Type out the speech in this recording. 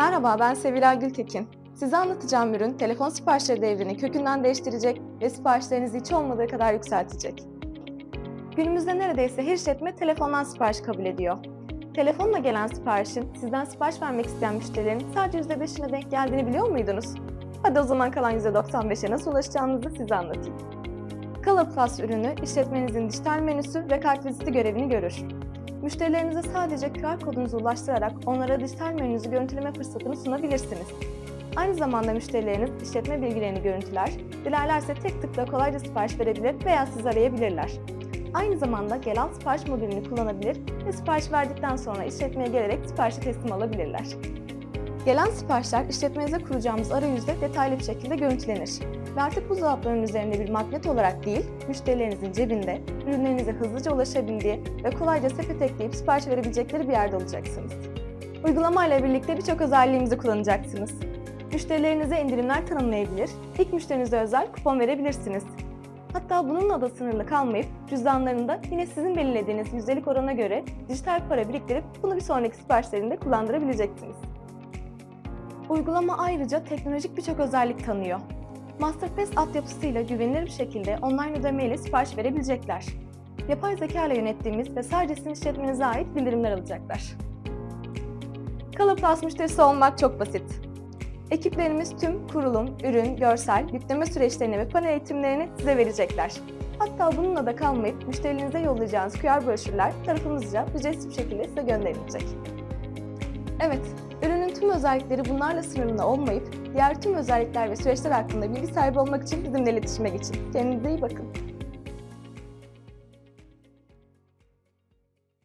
Merhaba, ben Sevilay Gültekin. Size anlatacağım ürün, telefon siparişleri devrini kökünden değiştirecek ve siparişlerinizi hiç olmadığı kadar yükseltecek. Günümüzde neredeyse her işletme telefondan sipariş kabul ediyor. Telefonla gelen siparişin sizden sipariş vermek isteyen müşterilerin sadece %5'ine denk geldiğini biliyor muydunuz? Hadi o zaman kalan %95'e nasıl ulaşacağınızı size anlatayım. Color Plus ürünü işletmenizin dijital menüsü ve kartviziti görevini görür. Müşterilerinize sadece QR kodunuzu ulaştırarak onlara dijital menünüzü görüntüleme fırsatını sunabilirsiniz. Aynı zamanda müşterileriniz işletme bilgilerini görüntüler, dilerlerse tek tıkla kolayca sipariş verebilir veya sizi arayabilirler. Aynı zamanda gelen sipariş modülünü kullanabilir ve sipariş verdikten sonra işletmeye gelerek siparişi teslim alabilirler. Gelen siparişler işletmenize kuracağımız arayüzde detaylı bir şekilde görüntülenir. Ve artık buzdolaplarının üzerinde bir magnet olarak değil, müşterilerinizin cebinde ürünlerinize hızlıca ulaşabildiği ve kolayca sepet ekleyip sipariş verebilecekleri bir yerde olacaksınız. Uygulamayla birlikte birçok özelliğimizi kullanacaksınız. Müşterilerinize indirimler tanımlayabilir, ilk müşterinize özel kupon verebilirsiniz. Hatta bununla da sınırlı kalmayıp cüzdanlarında yine sizin belirlediğiniz yüzdelik orana göre dijital para biriktirip bunu bir sonraki siparişlerinde kullandırabileceksiniz. Uygulama ayrıca teknolojik birçok özellik tanıyor. Masterpass altyapısıyla güvenilir bir şekilde online ödeme ile sipariş verebilecekler. Yapay zeka ile yönettiğimiz ve sadece sizin işletmenize ait bildirimler alacaklar. Color Plus müşterisi olmak çok basit. Ekiplerimiz tüm kurulum, ürün, görsel, yükleme süreçlerini ve panel eğitimlerini size verecekler. Hatta bununla da kalmayıp müşterilerinize yollayacağınız QR broşürler tarafımızca ücretsiz bir şekilde size gönderilecek. Evet, ürünün tüm özellikleri bunlarla sınırlı olmayıp diğer tüm özellikler ve süreçler hakkında bilgi sahibi olmak için bizimle iletişime geçin. Kendinize iyi bakın.